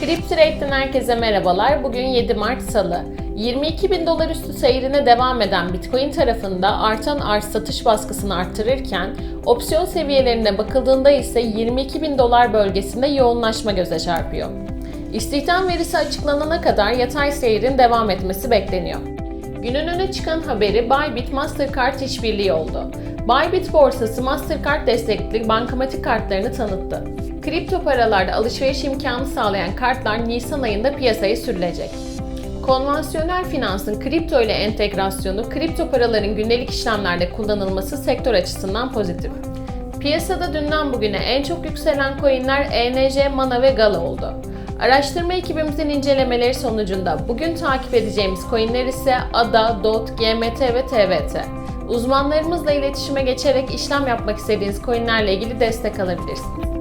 Cryptrade'den herkese merhabalar. Bugün 7 Mart Salı. 22 bin dolar üstü seyrine devam eden Bitcoin tarafında artan arz satış baskısını arttırırken, opsiyon seviyelerine bakıldığında ise 22 bin dolar bölgesinde yoğunlaşma göze çarpıyor. İstihdam verisi açıklanana kadar yatay seyrin devam etmesi bekleniyor. Günün öne çıkan haberi Bybit Mastercard işbirliği oldu. Bybit borsası Mastercard destekli bankamatik kartlarını tanıttı. Kripto paralarda alışveriş imkanı sağlayan kartlar Nisan ayında piyasaya sürülecek. Konvansiyonel finansın kripto ile entegrasyonu, kripto paraların gündelik işlemlerde kullanılması sektör açısından pozitif. Piyasada dünden bugüne en çok yükselen coinler ENJ, Mana ve Gala oldu. Araştırma ekibimizin incelemeleri sonucunda bugün takip edeceğimiz coinler ise ADA, DOT, GMT ve TVT. Uzmanlarımızla iletişime geçerek işlem yapmak istediğiniz coinlerle ilgili destek alabilirsiniz.